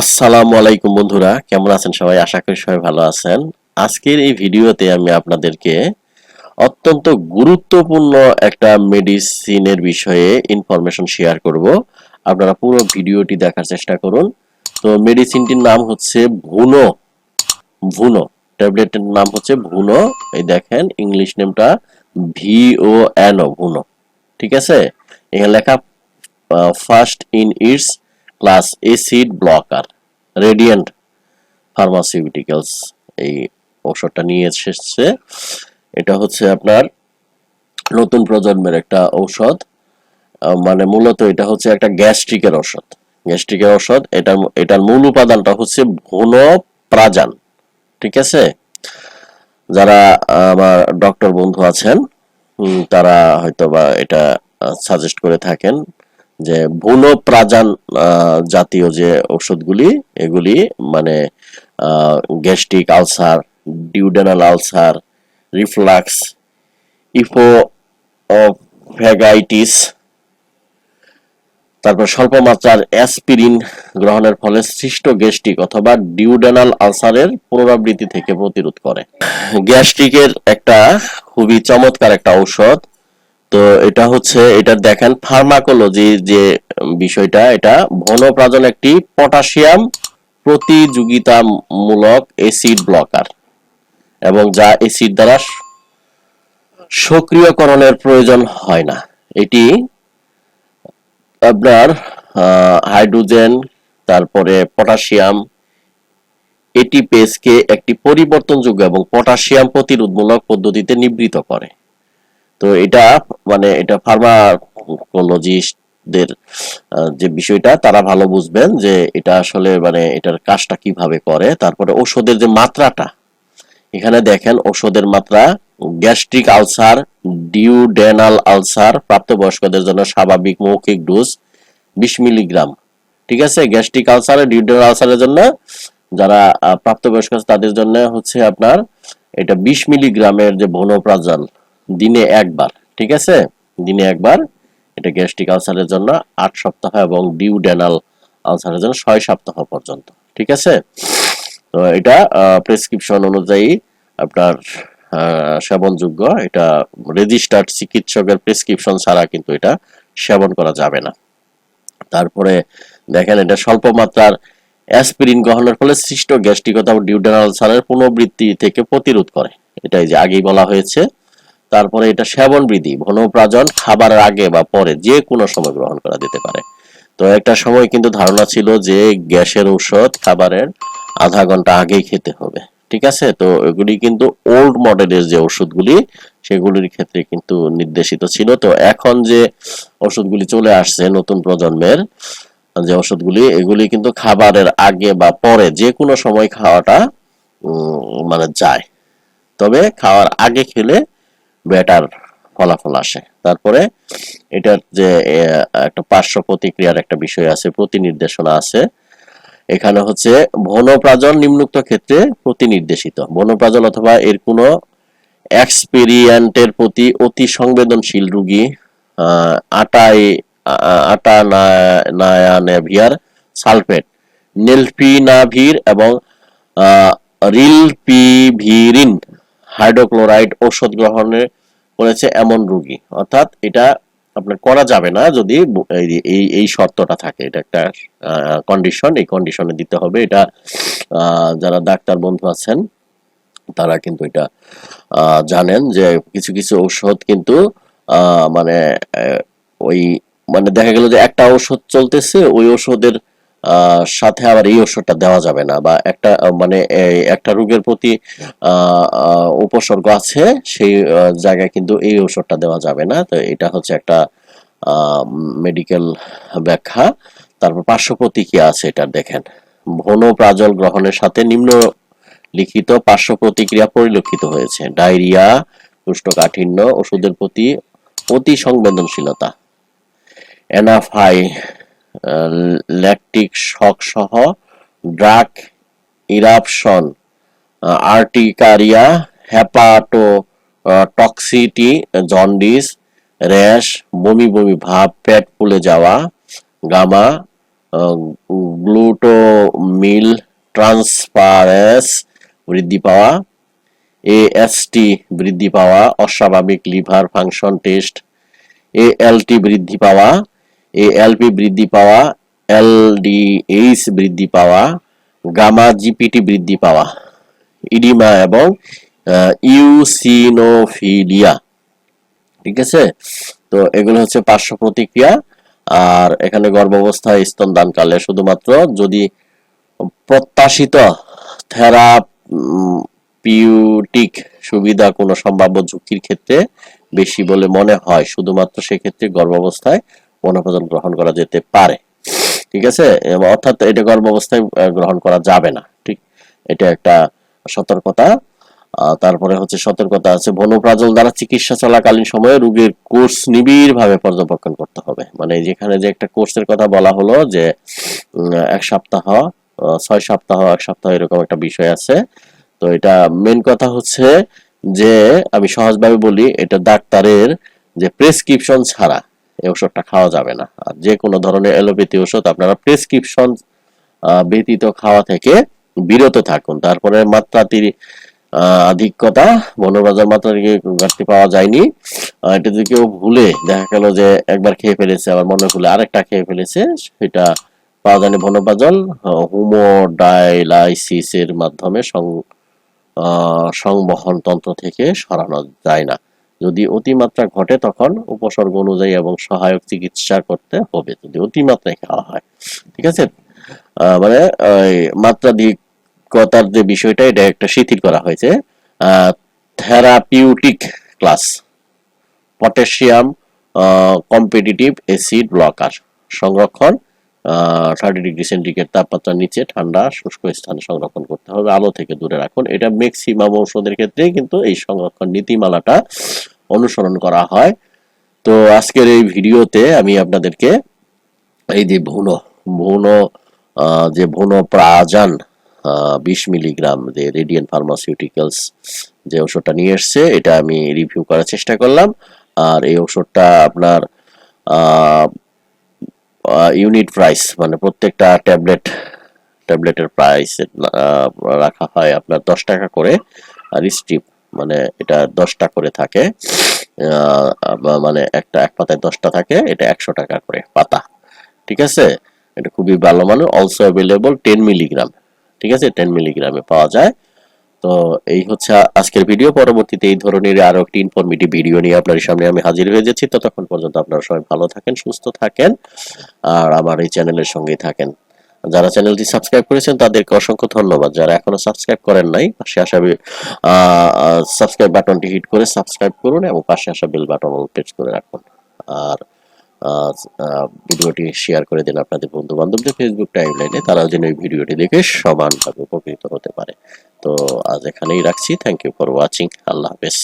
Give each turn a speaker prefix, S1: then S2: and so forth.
S1: আসসালামু আলাইকুম বন্ধুরা, কেমন আছেন সবাই? আশা করি সবাই ভালো আছেন। আজকের এই ভিডিওতে আমি আপনাদেরকে অত্যন্ত গুরুত্বপূর্ণ একটা মেডিসিনের বিষয়ে ইনফরমেশন শেয়ার করব। আপনারা পুরো ভিডিওটি দেখার চেষ্টা করুন। তো মেডিসিনটির নাম হচ্ছে ভুনো ভুনো ট্যাবলেটের নাম হচ্ছে ভুনো এই দেখেন ইংলিশ নেমটা ভি ও এন ও ভুনো ঠিক আছে? এখানে লেখা first in its class acid blocker Radiant Pharmaceuticals এই ঔষধটা নিয়ে এসেছে। এটা হচ্ছে আপনার নতুন প্রজন্মের একটা ঔষধ। মানে মূলত এটা হচ্ছে একটা গ্যাস্ট্রিকের ঔষধ। গ্যাস্ট্রিকের ঔষধ, এটার এটার মূল উপাদানটা হচ্ছে ভুনো প্রাজান ঠিক আছে? যারা আমার ডক্টর বন্ধু আছেন তারা হয়তো বা এটা সাজেস্ট করে থাকেন। যে ভুনো প্রাজান জাতীয় যে ওষুধগুলি এগুলি মানে gastric ulcer, duodenal ulcer, reflux, oesophagitis তারপর স্বল্প মাত্রার অ্যাসপিরিন গ্রহণের ফলে সৃষ্ট গ্যাস্ট্রিক অথবা ডিউডেনাল আলসারের পুনরাবৃত্তি থেকে প্রতিরোধ করে। গ্যাস্ট্রিকের একটা খুবই চমৎকার একটা ঔষধ তো এটা হচ্ছে, এটা দেখেন ফার্মাকোলজি যে বিষয়টা, এটা ভনপ্রাজন একটি পটাশিয়াম প্রতিযোগিতামূলক এসিড ব্লকার এবং যা এসিড দ্বারা সক্রিয়করণের প্রয়োজন হয় না। এটি আপনার হাইড্রোজেন তারপরে পটাশিয়াম এটিপেসকে একটি পরিবর্তনযোগ্য এবং পটাশিয়াম প্রতিরোধমূলক পদ্ধতিতে নিবৃত করে। তো এটা মানে এটা ফার্মাকোলজিস্টদের যে বিষয়টা, তারা ভালো বুঝবেন যে এটা আসলে মানে এটার কাজটা কীভাবে করে। তারপরে ওষুধের যে মাত্রাটা, এখানে দেখেন ওষুধের মাত্রা, গ্যাস্ট্রিক আলসার, ডিউডেনাল আলসার, প্রাপ্তবয়স্কদের জন্য স্বাভাবিক মৌখিক ডোজ বিশ মিলিগ্রাম, ঠিক আছে? গ্যাস্ট্রিক আলসার ডিউডেনাল আলসারের জন্য, যারা প্রাপ্তবয়স্ক তাদের জন্য হচ্ছে আপনার, এটা বিশ মিলিগ্রামের যে ভনোপ্রাজাল দিনে একবার, ঠিক আছে? দিনে একবার এটা গ্যাস্ট্রিক আলসারের জন্য আট সপ্তাহ এবং ডিউডেনাল আলসারের জন্য ছয় সপ্তাহ পর্যন্ত, ঠিক আছে? তো এটা প্রেসক্রিপশন অনুযায়ী আপনার সেবনযোগ্য, এটা রেজিস্টার্ড চিকিৎসকের প্রেসক্রিপশন ছাড়া কিন্তু এটা সেবন করা যাবে না। তারপরে দেখেন এটা স্বল্প মাত্রার অ্যাসপিরিন গ্রহণের ফলে সৃষ্ট গ্যাস্ট্রিকতা ডিউডেনাল আলসারের পুনর্বৃত্তি থেকে প্রতিরোধ করে। এটাই যে আগেই বলা হয়েছে। তারপরে এটা সেবন বৃদ্ধি ভনপ্রাজন খাবারের আগে বা পরে যে কোনো সময় গ্রহণ করা যেতে পারে। তো একটা সময় কিন্তু ধারণা ছিল যে গ্যাসের ঔষধ খাবারের আধা ঘণ্টা আগেই খেতে হবে, ঠিক আছে? তো এগুলি কিন্তু ওল্ড মডেলের যে ওষুধগুলি, সেগুলির ক্ষেত্রে কিন্তু নির্দেশিত ছিল। তো এখন যে ওষুধগুলি চলে আসছে নতুন প্রজন্মের, যে ওষুধগুলি, এগুলি কিন্তু খাবারের আগে বা পরে যে কোনো সময় খাওয়াটা মানে যায়। তবে খাওয়ার আগে খেলে বেটার ফলাফল আসে। তারপরে এটার যে একটা পার্শ্ব প্রতিক্রিয়ার একটা বিষয় আছে, প্রতিনির্দেশনা আছে। এখানে হচ্ছে বনপ্রাজন নিম্নোক্ত ক্ষেত্রে প্রতিনির্দেশিত। বনপ্রাজন অথবা এর কোনো এক্সপেরিয়েন্টের প্রতি অতি সংবেদনশীল রোগী আটাই আটা নায়ানেভিয়ার সালফেট, নেলফিনাভির এবং রিলপিভিরিন হাইড্রোক্লোরাইড ঔষধ গ্রহণে করেছে এমন রোগী। অর্থাৎ এটা আপনার করা যাবে না যদি এই- এই শর্তটা থাকে। এটা একটা কন্ডিশন এই কন্ডিশনে দিতে হবে। এটা যারা ডাক্তার বন্ধু আছেন, তারা কিন্তু এটা জানেন যে কিছু কিছু ঔষধ কিন্তু মানে ওই মানে দেখা গেল যে একটা ঔষধ চলতেছে, ওই ঔষধের সাথে আবার এই ওষুধটা দেওয়া যাবে না বা একটা মানে একটা রোগের প্রতি উপসর্গ আছে, সেই জায়গায় কিন্তু এই ওষুধটা দেওয়া যাবে না। তো এটা হচ্ছে একটা মেডিকেল ব্যাখ্যা। তারপর পার্শ্ব প্রতিক্রিয়া আছে এটা দেখেন। ভন প্রাজল গ্রহণের সাথে নিম্ন লিখিত পার্শ্ব প্রতিক্রিয়া পরিলক্ষিত হয়েছে। ডায়রিয়া, কুষ্ঠকাঠিন্য, ওষুধের প্রতি অতি সংবেদনশীলতা। এনাফাই ল্যাকটিক শক সহ drug eruption urticaria hepatotoxicity jaundice, rash, বমি বমি ভাব, পেট ফুলে যাওয়া, গামা গ্লুটোমিল ট্রান্সপারেস বৃদ্ধি পাওয়া এএসটি বৃদ্ধি পাওয়া, অস্বাভাবিক লিভার ফাংশন টেস্ট এএলটি বৃদ্ধি পাওয়া এএলপি বৃদ্ধি পাওয়া এলডিএইচ বৃদ্ধি পাওয়া, গামা জিপিটি বৃদ্ধি পাওয়া, ইডিমা এবং ইউসিনোফিলিয়া। ঠিক আছে? তো এগুলো হচ্ছে পার্শ্ব প্রতিক্রিয়া। আর এখানে গর্ভাবস্থায় স্তনদানকালে শুধুমাত্র যদি প্রত্যাশিত থেরাপিউটিক সুবিধা কোনো সম্ভাব্য ঝুঁকির ক্ষেত্রে বেশি বলে মনে হয়, শুধুমাত্র সেক্ষেত্রে গর্ভাবস্থায় বনভোজন গ্রহণ করা যেতে পারে। ঠিক আছে? অর্থাৎ এটা গর্ভাবস্থায় অবস্থায় গ্রহণ করা যাবে না। ঠিক? এটা একটা সতর্কতা। তারপরে হচ্ছে সতর্কতা আছে, বনপ্রাজল দ্বারা চিকিৎসা চলাকালীন সময়ে রোগীর কোর্স নিবিড় ভাবে পর্যবেক্ষণ করতে হবে। মানে যেখানে যে একটা কোর্সের কথা বলা হলো যে এক সপ্তাহ ছয় সপ্তাহ, এক সপ্তাহ এরকম একটা বিষয় আছে। তো এটা মেন কথা হচ্ছে যে, আমি সহজভাবে বলি, এটা ডাক্তারের যে প্রেসক্রিপশন ছাড়া এই ওষুধটা খাওয়া যাবে না। আর যে কোনো ধরনের অ্যালোপ্যাথি ওষুধ আপনারা প্রেসক্রিপশন ব্যতীত খাওয়া থেকে বিরত থাকুন। তারপরে আহ, আধিক্যতা বনবাজার মাত্রা ঘাটতি পাওয়া যায়নি। এটা যদি কেউ ভুলে দেখা গেল যে একবার খেয়ে ফেলেছে আবার মনে ভুলে আরেকটা খেয়ে ফেলেছে সেটা পাওয়া যায়নি বনবাজল হুমোডাইলাইসিস এর মাধ্যমে সংবহন তন্ত্র থেকে সরানো যায় না। যদি অতিমাত্রা ঘটে তখন উপসর্গ অনুযায়ী এবং সহায়ক চিকিৎসা করতে হবে। যদি অতিমাত্রায় খাওয়া হয়, ঠিক আছে? মানে মাত্রাধিকতার যে বিষয়টা, এটা একটা শিথিল করা হয়েছে। Therapeutic class, potassium competitive acid blocker সংরক্ষণ থার্টি ডিগ্রি সেন্টিগ্রেড তাপমাত্রার নিচে, ঠান্ডা, শুষ্ক স্থানে সংরক্ষণ করতে হবে। আলো থেকে দূরে রাখুন। এটা ম্যাক্সিমাম ঔষধের ক্ষেত্রে কিন্তু এই সংরক্ষণ নীতিমালাটা অনুসরণ করা হয়। তো আজকের এই ভিডিওতে আমি আপনাদেরকে এই যে ভুন ভুন যে ভুন প্রাজান বিশ মিলিগ্রাম যে রেডিয়ান ফার্মাসিউটিক্যালস যে ওষুধটা নিয়ে এসছে, এটা আমি রিভিউ করার চেষ্টা করলাম। আর এই ওষুধটা আপনার ইউনিট প্রাইস মানে প্রত্যেকটা ট্যাবলেট ট্যাবলেটের প্রাইস রাখা হয় আপনার দশ টাকা করে, আর স্ট্রিপ মানে এটা দশটা করে থাকে। মানে একটা, এক পাতায় দশটা থাকে, এটা একশো টাকা করে পাতা। ঠিক আছে? এটা খুবই ভালো মানে অলসো অ্যাভেলেবল টেন মিলিগ্রাম ঠিক আছে? টেন মিলিগ্রামে পাওয়া যায়। তো এই হচ্ছে আজকের ভিডিও পরবর্তীতে এই ধরনের আরও একটি ইনফরমেটিভ ভিডিও নিয়ে আপনার সামনে আমি হাজির হয়ে যাচ্ছি। ততক্ষণ পর্যন্ত আপনারা সবাই ভালো থাকেন, সুস্থ থাকেন, আর আমার এই চ্যানেলের সঙ্গেই থাকেন। যারা চ্যানেলটি সাবস্ক্রাইব করেছেন, তাদেরকে অসংখ্য ধন্যবাদ। যারা এখনও সাবস্ক্রাইব করেন নাই, পাশে আসা সাবস্ক্রাইব বাটনটি হিট করে সাবস্ক্রাইব করুন এবং পাশে আসা বেল বাটন প্রেস করে রাখুন। আর ভিডিওটি শেয়ার করে দিন আপনাদের বন্ধু বান্ধবদের ফেসবুক টাইমলাইনে তারাও যেন এই ভিডিওটি দেখে সমানভাবে উপকৃত হতে পারে। তো আজ এখানেই রাখছি। থ্যাংক ইউ ফর ওয়াচিং আল্লাহ হাফেজ।